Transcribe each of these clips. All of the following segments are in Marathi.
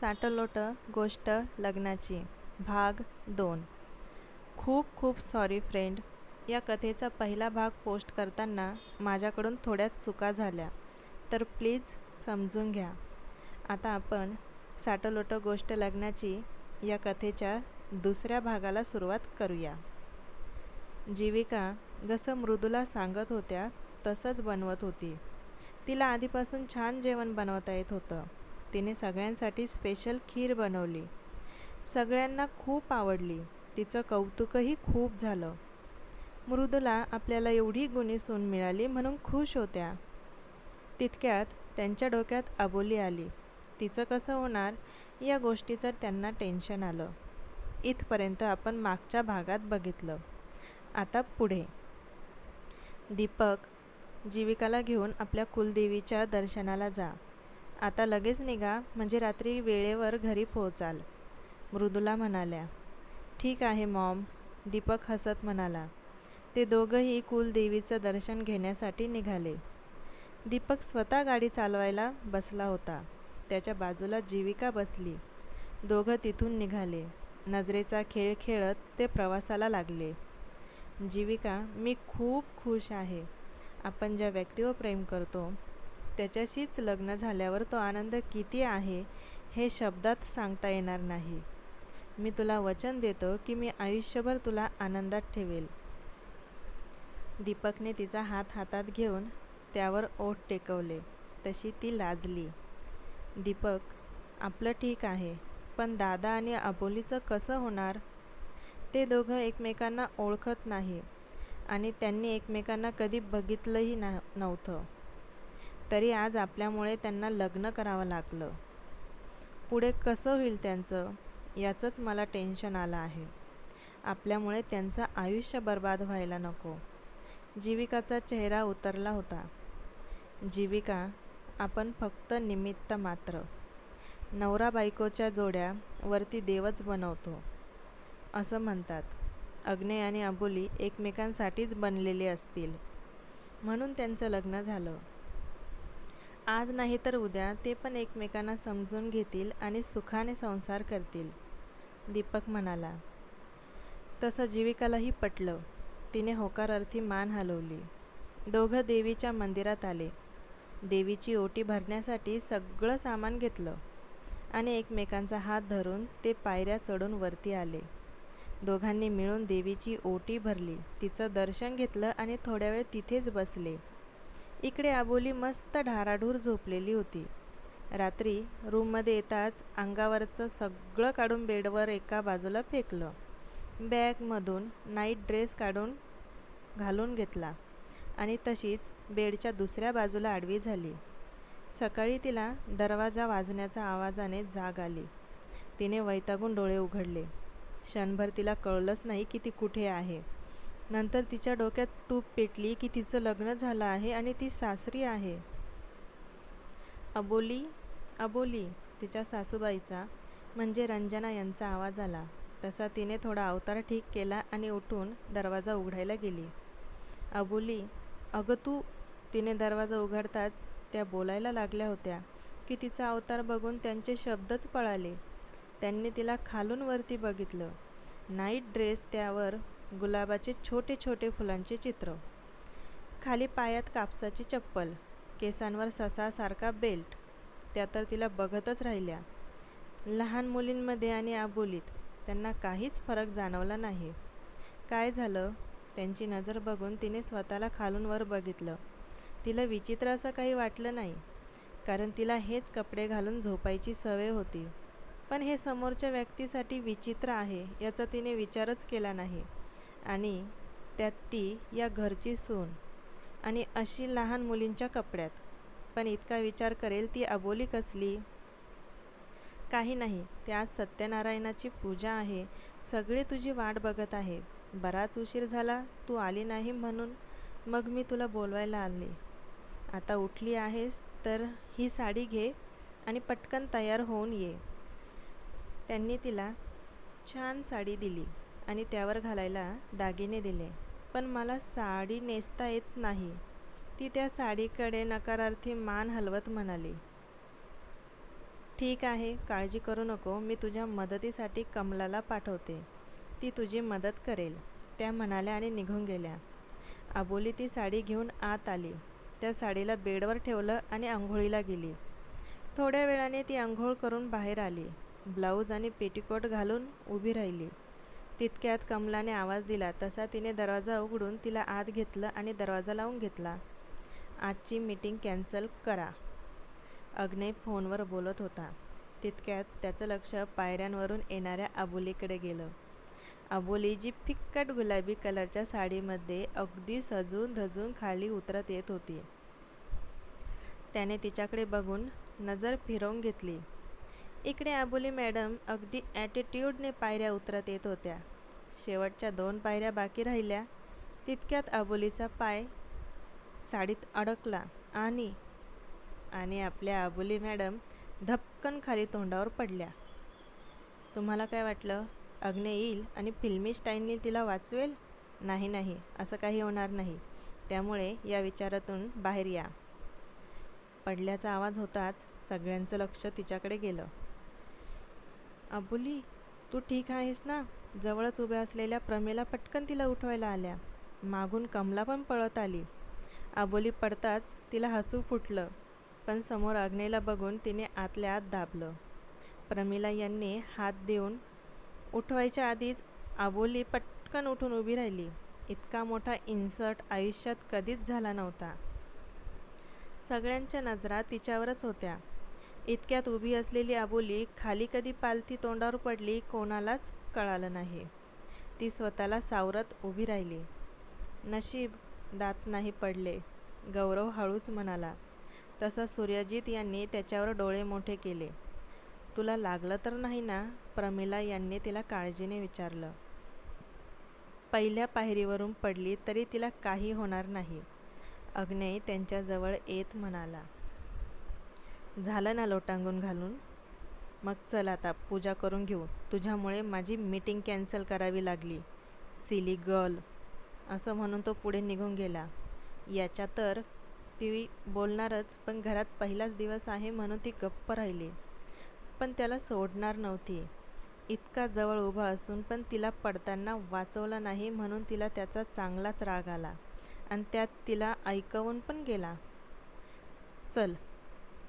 साटलोट गोष्ट लग्नाची. भाग दोन. खूप खूप सॉरी फ्रेंड या कथेचा पहिला भाग पोस्ट करताना माझ्याकडून थोड्या चुका झाल्या. तर प्लीज समजून घ्या. आता आपण साटलोट गोष्ट लग्नाची या कथेच्या दुसऱ्या भागाला सुरुवात करूया. जीविका जसं मृदूला सांगत होत्या तसंच बनवत होती. तिला आधीपासून छान जेवण बनवता येत होतं. तिने सगळ्यांसाठी स्पेशल खीर बनवली. सगळ्यांना खूप आवडली. तिचं कौतुकही खूप झालं. मृदूला आपल्याला एवढी गुणी सून मिळाली म्हणून खुश होत्या. तितक्यात त्यांच्या डोक्यात अबोली आली. तिचं कसं होणार? या गोष्टीचं त्यांना टेन्शन आलं. इथपर्यंत आपण मागच्या भागात बघितलं. आता पुढे. दीपक जीविकाला घेऊन आपल्या कुलदेवीच्या दर्शनाला जा. आता लगेच निघा म्हणजे रात्री वेळेवर घरी पोहोचाल. मृदुला म्हणाल्या ठीक आहे मॉम दीपक हसत म्हणाला. ते दोघंही कुलदेवीचं दर्शन घेण्यासाठी निघाले. दीपक स्वतः गाडी चालवायला बसला होता. त्याच्या बाजूला जीविका बसली. दोघं तिथून निघाले. नजरेचा खेळ खेळत ते प्रवासाला लागले. जीविका मी खूप खुश आहे. आपण ज्या व्यक्तीवर प्रेम करतो त्याच्याशीच लग्न झाल्यावर तो आनंद किती आहे हे शब्दात सांगता येणार नाही. मी तुला वचन देतो की मी आयुष्यभर तुला आनंदात ठेवेल. दीपकने तिचा हात हातात घेऊन त्यावर ओठ टेकवले. तशी ती लाजली. दीपक आपलं ठीक आहे पण दादा आणि अबोलीचं कसं होणार? ते दोघं एकमेकांना ओळखत नाही आणि त्यांनी एकमेकांना कधी बघितलंही ना नव्हतं. तरी आज आपल्यामुळे त्यांना लग्न करावं लागलं. पुढे कसं होईल त्यांचं? याचंच मला टेन्शन आलं आहे. आपल्यामुळे त्यांचं आयुष्य बर्बाद व्हायला नको. जीविकाचा चेहरा उतरला होता. जीविका आपण फक्त निमित्त मात्र. नवरा बायकोच्या जोड्या वरती देवच बनवतो. असं म्हणतात. अग्ने आणि अबोली एकमेकांसाठीच बनलेले असतील. म्हणून त्यांचं लग्न झालं. आज नाही तर उद्या ते पण एकमेकांना समजून घेतील आणि सुखाने संसार करतील. दीपक म्हणाला तसं जीविकालाही पटलं. तिने होकार अर्थी मान हलवली. दोघं देवीच्या मंदिरात आले. देवीची ओटी भरण्यासाठी सगळं सामान घेतलं आणि एकमेकांचा हात धरून ते पायऱ्या चढून वरती आले. दोघांनी मिळून देवीची ओटी भरली. तिचं दर्शन घेतलं आणि थोड्या वेळ तिथेच बसले. इकडे आबोली मस्त ढाराढूर झोपलेली होती. रात्री रूममध्ये येताच अंगावरचं सगळं काढून बेडवर एका बाजूला फेकलं. बॅगमधून नाईट ड्रेस काढून घालून घेतला आणि तशीच बेडच्या दुसऱ्या बाजूला आडवी झाली. सकाळी तिला दरवाजा वाजण्याच्या आवाजाने जाग आली. तिने वैतागून डोळे उघडले. क्षणभर तिला कळलंच नाही की ती कुठे आहे. नंतर तिच्या डोक्यात टूप पेटली की तिचं लग्न झालं आहे आणि ती सासरी आहे. अबोली अबोली तिच्या सासूबाईचा म्हणजे रंजना यांचा आवाज आला. तसा तिने थोडा अवतार ठीक केला आणि उठून दरवाजा उघडायला गेली. अबोली अगं तू तिने दरवाजा उघडताच त्या बोलायला लागल्या होत्या की तिचा अवतार बघून त्यांचे शब्दच पळाले. त्यांनी तिला खालून वरती बघितलं. नाईट ड्रेस त्यावर गुलाबाचे छोटे छोटे फुलांचे चित्र. खाली पायात कापसाची चप्पल केसांवर ससासारखा बेल्ट. त्या तर तिला बघतच राहिल्या. लहान मुलींमध्ये आणि आबोलीत त्यांना काहीच फरक जाणवला नाही. काय झालं? त्यांची नजर बघून तिने स्वतःला खालून वर बघितलं. तिला विचित्र असं काही वाटलं नाही कारण तिला हेच कपडे घालून झोपायची सवय होती. पण हे समोरच्या व्यक्तीसाठी विचित्र आहे याचा तिने विचारच केला नाही. आणि त्यात ती या घरची सून आणि अशी लहान मुलींच्या कपड्यात. पण इतका विचार करेल ती अबोली कसली? काही नाही ते आज सत्यनारायणाची पूजा आहे सगळे तुझी वाट बघत आहे. बराच उशीर झाला तू आली नाही म्हणून मग मी तुला बोलवायला आले. आता उठली आहेस तर ही साडी घे आणि पटकन तयार होऊन ये. त्यांनी तिला छान साडी दिली. आणि त्यावर घालायला दागिने दिले. पण मला साडी नेसता येत नाही. ती त्या साडीकडे नकारार्थी मान हलवत म्हणाली ठीक आहे काळजी करू नको. मी तुझ्या मदतीसाठी कमलाला पाठवते. ती तुझी मदत करेल. त्या म्हणाल्या आणि निघून गेल्या. आबोली ती साडी घेऊन आत आली. त्या साडीला बेडवर ठेवलं आणि आंघोळीला गेली. थोड्या वेळाने ती आंघोळ करून बाहेर आली. ब्लाऊज आणि पेटीकोट घालून उभी राहिली. तितक्यात कमलाने आवाज दिला. तसा तिने दरवाजा उघडून तिला आत घेतलं आणि दरवाजा लावून घेतला. आजची मीटिंग कॅन्सल करा. अग्ने फोनवर बोलत होता. तितक्यात त्याचं लक्ष पायऱ्यांवरून येणाऱ्या अबोलीकडे गेलं. अबोली जी फिक्कट गुलाबी कलरच्या साडीमध्ये अगदी सजून धजून खाली उतरत येत होती. त्याने तिच्याकडे बघून नजर फिरवून घेतली. इकडे आबोली मॅडम अगदी ॲटिट्यूडने पायऱ्या उतरत येत होत्या. शेवटच्या दोन पायऱ्या बाकी राहिल्या. तितक्यात आबोलीचा पाय साडीत अडकला आणि आणि आपल्या आबोली मॅडम धपकन खाली तोंडावर पडल्या. तुम्हाला काय वाटलं? अग्ने येईल आणि फिल्मी स्टाईलने तिला वाचवेल? नाही नाही असं काही होणार नाही. त्यामुळे या विचारातून बाहेर या. पडल्याचा आवाज होताच सगळ्यांचं लक्ष तिच्याकडे गेलं. अबुली तू ठीक आहेस ना? जवळच उभ्या असलेल्या प्रमेला पटकन तिला उठवायला आल्या. मागून कमला पण पळत आली. आबोली पडताच तिला हसू फुटलं पण समोर अग्नेला बघून तिने आतल्या आत दाबलं. प्रमिला यांनी हात देऊन उठवायच्या आधीच आबोली पटकन उठून उभी राहिली. इतका मोठा इन्सर्ट आयुष्यात कधीच झाला नव्हता. सगळ्यांच्या नजरा तिच्यावरच होत्या. इतक्यात उभी असलेली आबोली खाली कधी पालथी तोंडावर पडली कोणालाच कळालं नाही. ती स्वतःला सावरत उभी राहिली. नशीब दात नाही पडले. गौरव हळूच म्हणाला तसं सूर्यजित यांनी त्याच्यावर डोळे मोठे केले. तुला लागलं तर नाही ना? प्रमिला यांनी तिला काळजीने विचारलं. पहिल्या पायरीवरून पडली तरी तिला काही होणार नाही अग्नेय त्यांच्याजवळ येत म्हणाला. झालं ना लोटांगून घालून? मग चल आता पूजा करून घेऊ. तुझ्यामुळे माझी मीटिंग कॅन्सल करावी लागली. सिली गर्ल असं म्हणून तो पुढे निघून गेला. याच्या तर ती बोलणारच पण घरात पहिलाच दिवस आहे म्हणून ती गप्प राहिली. पण त्याला सोडणार नव्हती. इतका जवळ उभा असून पण तिला पडताना वाचवलं नाही म्हणून तिला त्याचा चांगलाच राग आला. आणि त्यात तिला ऐकवून पण गेला. चल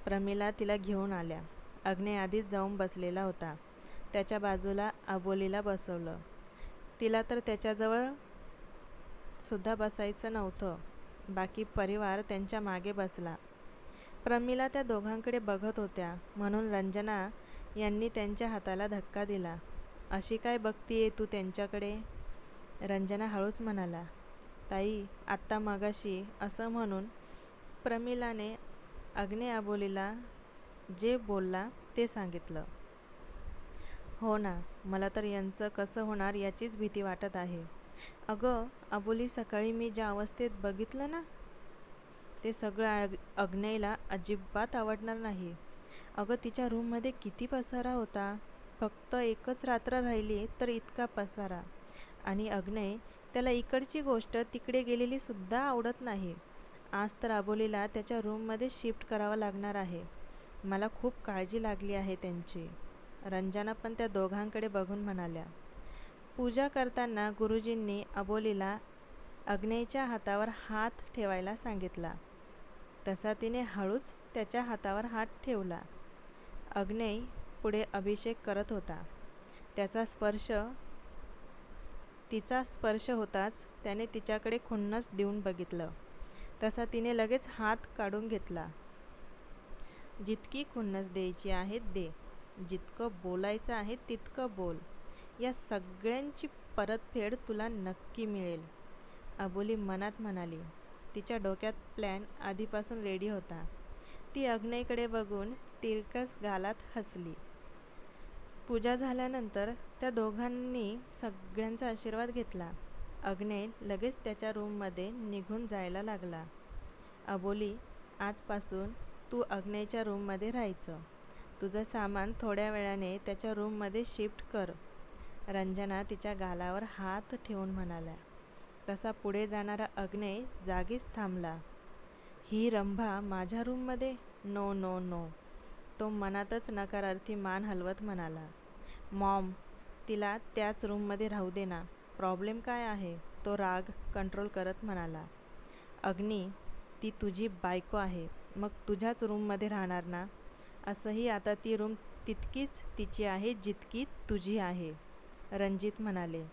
प्रमिला तिला घेऊन आल्या. अग्ने आधीच जाऊन बसलेला होता. त्याच्या बाजूला आबोलीला बसवलं. तिला तर त्याच्याजवळ सुद्धा बसायचं नव्हतं. बाकी परिवार त्यांच्या मागे बसला. प्रमिला त्या दोघांकडे बघत होत्या. म्हणून रंजना यांनी त्यांच्या हाताला धक्का दिला. अशी काय बघतीये तू त्यांच्याकडे? रंजना हळूच म्हणाला. ताई आत्ता मगाशी असं म्हणून प्रमिलाने अग्ने आबोलीला जे बोलला ते सांगितलं. हो ना मला तर यांचं कसं होणार याचीच भीती वाटत आहे. अगं अबोली सकाळी मी ज्या अवस्थेत बघितलं ना ते सगळं अग अग्नेयला अजिबात आवडणार नाही. अगं तिच्या रूममध्ये किती पसारा होता. फक्त एकच रात्र राहिली तर इतका पसारा. आणि अग्नेय त्याला इकडची गोष्ट तिकडे गेलेली सुद्धा आवडत नाही. आज तर अबोलीला त्याच्या रूममध्ये शिफ्ट करावं लागणार आहे. मला खूप काळजी लागली आहे त्यांची. रंजना पण त्या दोघांकडे बघून म्हणाल्या पूजा करताना गुरुजींनी अबोलीला अग्नेयच्या हातावर हात ठेवायला सांगितला. तसा तिने हळूच त्याच्या हातावर हात ठेवला. अग्नेय पुढे अभिषेक करत होता. त्याचा स्पर्श तिचा स्पर्श होताच त्याने तिच्याकडे खुन्नस देऊन बघितलं. तसा तिने लगेच हात काढून घेतला. जितकी खुन्नस द्यायची आहे दे. जितकं बोलायचं आहे तितकं बोल. या सगळ्यांची परतफेड तुला नक्की मिळेल. अबोली मनात म्हणाली. तिच्या डोक्यात प्लॅन आधीपासून रेडी होता. ती अग्नेकडे बघून तिरकस गालात हसली. पूजा झाल्यानंतर त्या दोघांनी सगळ्यांचा आशीर्वाद घेतला. अग्नेय लगेच त्याच्या रूममध्ये निघून जायला लागला. अबोली आजपासून तू अग्नेयच्या रूममध्ये राहायचं. तुझं सामान थोड्या वेळाने त्याच्या रूममध्ये शिफ्ट कर. रंजना तिच्या गालावर हात ठेवून म्हणाल्या. तसा पुढे जाणारा अग्नेय जागीच थांबला. ही रंभा माझ्या रूममध्ये? No no no. तो मनातच नकारार्थी मान हलवत म्हणाला. मॉम तिला त्याच रूममध्ये राहू दे ना. प्रॉब्लेम काय आहे? तो राग कंट्रोल करत म्हणाला अग्नी ती तुझी बायको आहे. मग तुझ्याच रूममध्ये राहणार ना? असंही आता ती रूम तितकीच तिची आहे जितकी तुझी आहे. रणजित म्हणाले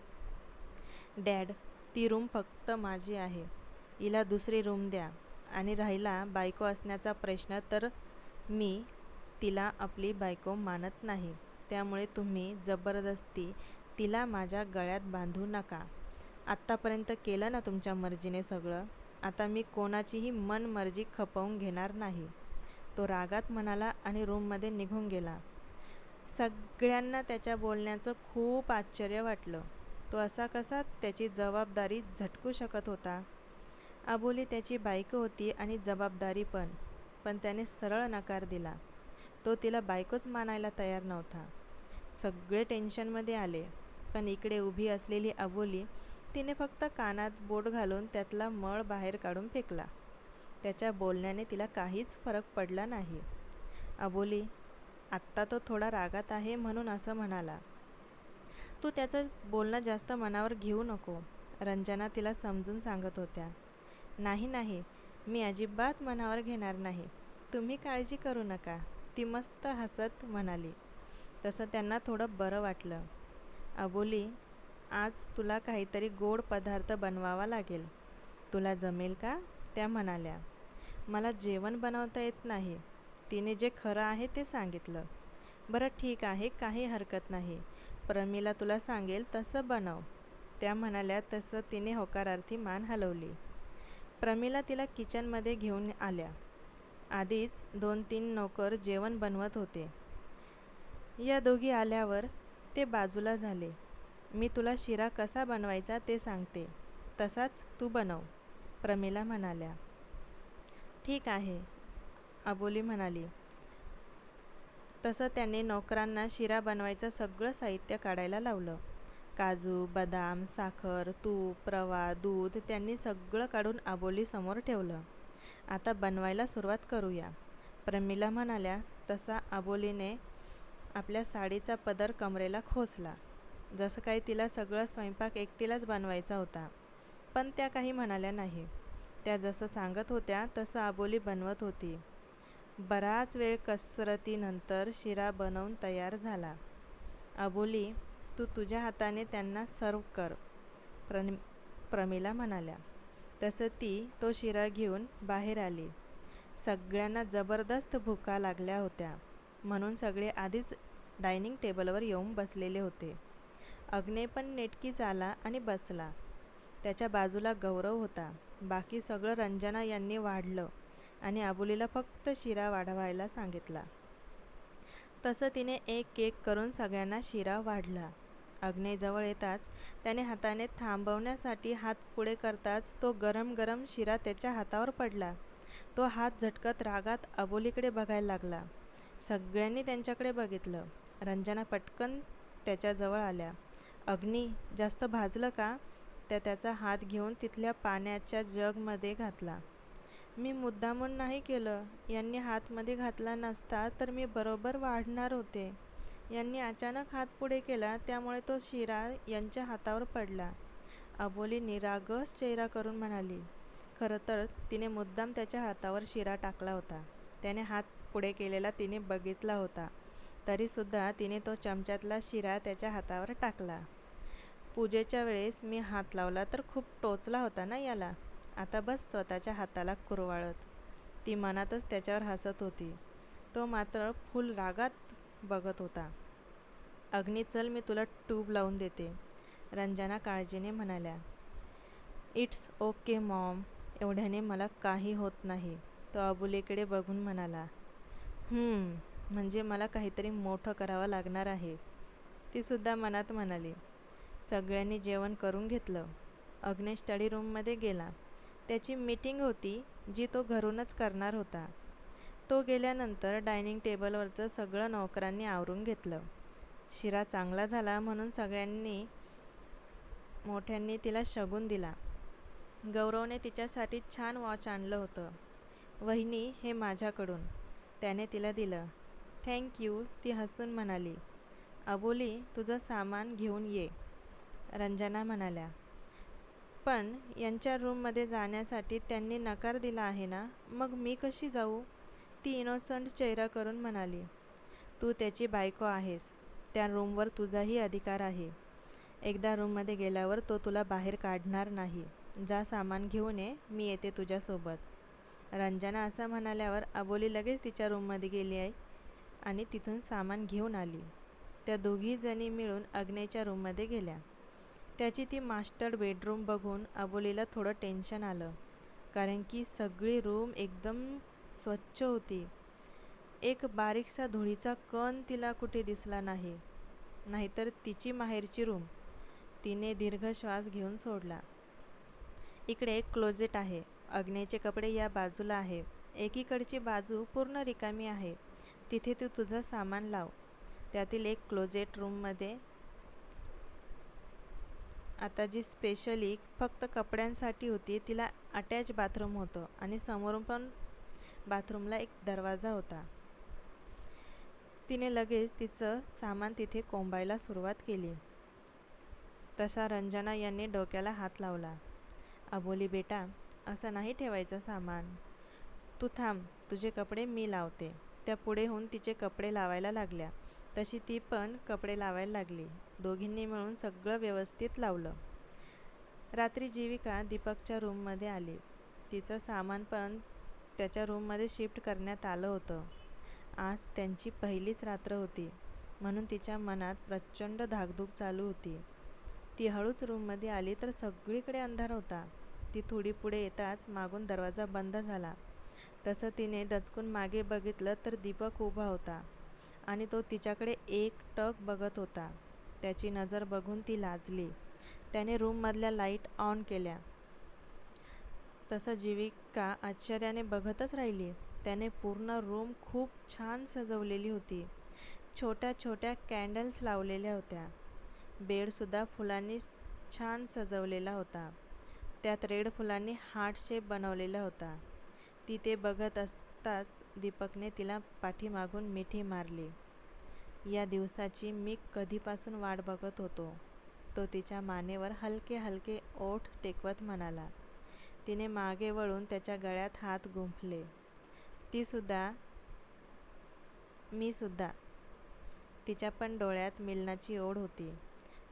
डॅड ती रूम फक्त माझी आहे. हिला दुसरी रूम द्या. आणि राहिला बायको असण्याचा प्रश्न तर मी तिला आपली बायको मानत नाही. त्यामुळे तुम्ही जबरदस्ती तिला माझ्या गळ्यात बांधू नका. आत्तापर्यंत केलं ना तुमच्या मर्जीने सगळं? आता मी कोणाचीही मनमर्जी खपवून घेणार नाही. तो रागात म्हणाला आणि रूममध्ये निघून गेला. सगळ्यांना त्याच्या बोलण्याचं खूप आश्चर्य वाटलं. तो असा कसा त्याची जबाबदारी झटकू शकत होता? अबोली त्याची बायको होती आणि जबाबदारी पण पण त्याने सरळ नकार दिला. तो तिला बायकोच मानायला तयार नव्हता. सगळे टेन्शनमध्ये आले. पण इकडे उभी असलेली अबोली तिने फक्त कानात बोट घालून त्यातला मळ बाहेर काढून फेकला. त्याच्या बोलण्याने तिला काहीच फरक पडला नाही. अबोली आत्ता तो थोडा रागात आहे म्हणून असं म्हणाला. तू त्याचं बोलणं जास्त मनावर घेऊ नको रंजना तिला समजून सांगत होत्या. नाही नाही मी अजिबात मनावर घेणार नाही. तुम्ही काळजी करू नका ती मस्त हसत म्हणाली. तसं त्यांना थोडं बरं वाटलं. अबोली आज तुला काहीतरी गोड पदार्थ बनवावा लागेल. तुला जमेल का? त्या म्हणाल्या. मला जेवण बनवता येत नाही. तिने जे खरं आहे ते सांगितलं. बरं ठीक आहे काही हरकत नाही. प्रमीला तुला सांगेल तसं बनव. त्या म्हणाल्या तसं तिने होकारार्थी मान हलवली. प्रमीला तिला किचनमध्ये घेऊन आल्या. आधीच दोन तीन नोकर जेवण बनवत होते. या दोघी आल्यावर ते बाजूला झाले. मी तुला शिरा कसा बनवायचा ते सांगते. तसाच तू बनव. प्रमिला म्हणाल्या. ठीक आहे. अबोली म्हणाली. तसं त्याने नोकरांना शिरा बनवायचं सगळं साहित्य काढायला लावलं. काजू बदाम साखर तूप रवा दूध त्यांनी सगळं काढून आबोलीसमोर ठेवलं. आता बनवायला सुरुवात करूया. प्रमिला म्हणाल्या. तसा आबोलीने आपल्या साडीचा पदर कमरेला खोसला. जसं काही तिला सगळं स्वयंपाक एकटीलाच बनवायचा होता. पण त्या काही म्हणाल्या नाही. त्या जसं सांगत होत्या तसं आबोली बनवत होती. बराच वेळ कसरतीनंतर शिरा बनवून तयार झाला. अबोली तू तुझ्या हाताने त्यांना सर्व कर प्रण प्रमिला म्हणाल्या. तसं ती तो शिरा घेऊन बाहेर आली. सगळ्यांना जबरदस्त भुका लागल्या होत्या. म्हणून सगळे आधीच डायनिंग टेबलवर येऊन बसलेले होते. अग्ने पण नेटकीच आला आणि बसला. त्याच्या बाजूला गौरव होता. बाकी सगळं रंजना यांनी वाढलं आणि आबुलीला फक्त शिरा वाढवायला सांगितला. तसं तिने एक केक करून सगळ्यांना शिरा वाढला. अग्नेजवळ येताच त्याने हाताने थांबवण्यासाठी हात पुढे करताच तो गरम गरम शिरा त्याच्या हातावर पडला. तो हात झटकत रागात अबोलीकडे बघायला लागला. सगळ्यांनी त्यांच्याकडे बघितलं. रंजना पटकन त्याच्याजवळ आल्या. अग्नी जास्त भाजलं का? त्या त्याचा हात घेऊन तिथल्या पाण्याच्या जगमध्ये घातला. मी मुद्दामून नाही केलं. यांनी हातमध्ये घातला नसता तर मी बरोबर वाढणार होते. यांनी अचानक हात पुढे केला त्यामुळे तो शिरा यांच्या हातावर पडला. अबोली निरागस चेहरा करून म्हणाली खरं तर तिने मुद्दाम त्याच्या हातावर शिरा टाकला होता. त्याने हात पुढे केलेला तिने बघितला होता. तरीसुद्धा तिने तो चमच्यातला शिरा त्याच्या हातावर टाकला. पूजेच्या वेळेस मी हात लावला तर खूप टोचला होता ना याला. आता बस स्वतःच्या हाताला कुरवाळत. ती मनातच त्याच्यावर हसत होती. तो मात्र फुल रागात बघत होता. अग्नी चल मी तुला ट्यूब लावून देते रंजना काळजीने म्हणाल्या. इट्स ओके मॉम एवढ्याने मला काही होत नाही तो अबुलेकडे बघून म्हणाला. म्हणजे मला काहीतरी मोठं करावं लागणार आहे. तीसुद्धा मनात म्हणाली. सगळ्यांनी जेवण करून घेतलं. अग्नेश स्टडी रूममध्ये गेला. त्याची मीटिंग होती जी तो घरूनच करणार होता. तो गेल्यानंतर डायनिंग टेबलवरचं सगळं नोकरांनी आवरून घेतलं. शिरा चांगला झाला म्हणून सगळ्यांनी मोठ्यांनी तिला शगून दिला. गौरवने तिच्यासाठी छान वॉच आणलं होतं. वहिनी हे माझ्याकडून. त्याने तिला दिलं. थँक्यू ती हसून म्हणाली. अबोली तुझं सामान घेऊन ये रंजना म्हणाल्या. पण यांच्या रूममध्ये जाण्यासाठी त्यांनी नकार दिला आहे ना? मग मी कशी जाऊ? ती इनोसंट चेहरा करून म्हणाली. तू त्याची बायको आहेस. त्या रूमवर तुझाही अधिकार आहे. एकदा रूममध्ये गेल्यावर तो तुला बाहेर काढणार नाही. जा सामान घेऊन ये मी येते तुझ्यासोबत. रंजना असं म्हणाल्यावर अबोली लगेच तिच्या रूममध्ये गेली आहे आणि तिथून सामान घेऊन आली. त्या दोघीजणी मिळून अग्नेच्या रूममध्ये गेल्या. त्याची ती मास्टर बेडरूम बघून अबोलीला थोडं टेन्शन आलं. कारण की सगळी रूम एकदम स्वच्छ होती. एक बारीकसा धुळीचा कण तिला कुठे दिसला नाही. नाहीतर तिची माहेरची रूम तिने दीर्घ श्वास घेऊन सोडला. इकडे एक क्लोजेट आहे. अग्नेचे कपडे या बाजूला आहे. एकीकडची बाजू पूर्ण रिकामी आहे. तिथे तू तुझं सामान लाव. त्यातील एक क्लोजेट रूममध्ये आता जी स्पेशली फक्त कपड्यांसाठी होती तिला अटॅच बाथरूम होतं आणि समोरून पण बाथरूमला एक दरवाजा होता. तिने लगेच तिचं सामान तिथे कोंबायला सुरुवात केली. तसा रंजना यांनी डोक्याला हात लावला. अबोली बेटा असं नाही ठेवायचं सामान. तू थांब तुझे कपडे मी लावते. त्या पुढे होऊन तिचे कपडे लावायला लागल्या. तशी ती पण कपडे लावायला लागली. दोघींनी मिळून सगळं व्यवस्थित लावलं. रात्री जीविका दीपकच्या रूममध्ये आली. तिचं सामान पण त्याच्या रूममध्ये शिफ्ट करण्यात आलं होतं. आज त्यांची पहिलीच रात्र होती म्हणून तिच्या मनात प्रचंड धाकधूक चालू होती. ती हळूच रूममध्ये आली तर सगळीकडे अंधार होता. ती थोडी पुढे येताच मागून दरवाजा बंद झाला. तसं तिने दचकून मागे बघितलं तर दीपक उभा होता आणि तो तिच्याकडे एक टक बघत होता. त्याची नजर बघून ती लाजली. त्याने रूममधल्या लाइट ऑन केल्या. तसं जीविका आश्चर्याने बघतच राहिली. त्याने पूर्ण रूम खूप छान सजवलेली होती. छोट्या छोट्या कॅन्डल्स लावलेल्या होत्या. बेडसुद्धा फुलांनी छान सजवलेला होता. त्यात रेड फुलांनी हार्ट शेप बनवलेला होता. ती ते बघत असताच दीपकने तिला पाठीमागून मिठी मारली. या दिवसाची मी कधीपासून वाट बघत होतो. तो तिच्या मानेवर हलके हलके ओठ टेकवत म्हणाला. तिने मागे वळून त्याच्या गळ्यात हात गुंफले. तीसुद्धा मीसुद्धा तिच्या पण डोळ्यात मिलनाची ओढ होती.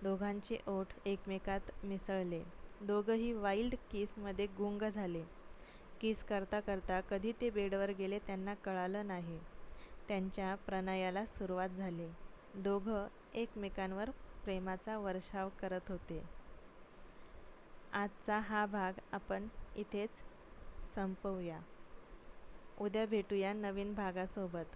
दोघांचे ओठ एकमेकात मिसळले. दोघंही वाईल्ड किसमध्ये गुंग झाले. किस करता करता कधी ते बेडवर गेले त्यांना कळालं नाही. त्यांच्या प्रणयाला सुरुवात झाली. दोघं एकमेकांवर प्रेमाचा वर्षाव करत होते. आजचा हा भाग आपण इथेच संपवूया. उद्या भेटूया नवीन भागासोबत.